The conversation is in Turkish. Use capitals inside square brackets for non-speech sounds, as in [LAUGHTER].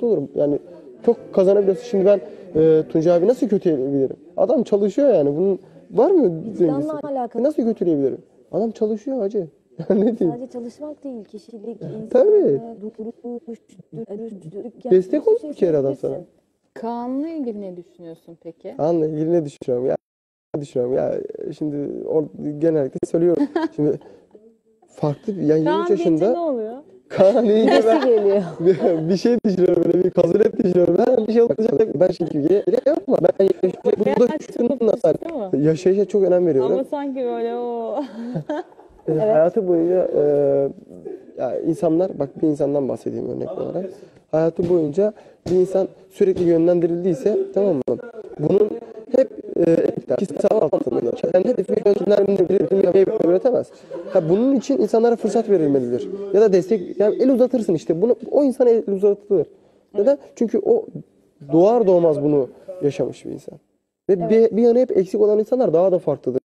mutlu olurum. Yani çok kazanabiliyorsun. Şimdi ben e, Tuncay abi nasıl kötüleyebilirim? Adam çalışıyor yani. Bunun var mı zenginsi? İslam'la alakalı. Nasıl kötüleyebilirim? Adam çalışıyor hacı. [LAUGHS] ne diyeyim? Sadece çalışmak değil, kişilik, insan, Tabii. Destek olsun bir kere adam sana. Kaan'la ilgili ne düşünüyorsun peki? Anla ilgili ne düşünüyorum ya? Ne düşünüyorum ya? Şimdi or, genellikle söylüyorum. [LAUGHS] Şimdi farklı bir yani 23 yaşında oluyor? Kaan deyince ben Nasıl geliyor? [LAUGHS] bir, bir şey düşünüyorum böyle bir kazulet düşünüyorum. Ben bir şey olacak. Ben şimdi gibi yapma. Ben yaşayacak. Burada şunun yaşayışa çok önem veriyorum. Ama sanki böyle o... [LAUGHS] E, Hayatı boyunca e, ya insanlar bak bir insandan bahsedeyim örnek olarak. Hayatı boyunca bir insan sürekli yönlendirildiyse tamam mı? Bunun hep e, kişisel altında. Yani hep bir yönlendirildiğini yapmayı öğretemez. Ha, bunun için insanlara fırsat verilmelidir. Ya da destek yani el uzatırsın işte. Bunu o insana el uzatılır. Neden? Çünkü o doğar doğmaz bunu yaşamış bir insan. Ve bir, bir yanı hep eksik olan insanlar daha da farklıdır.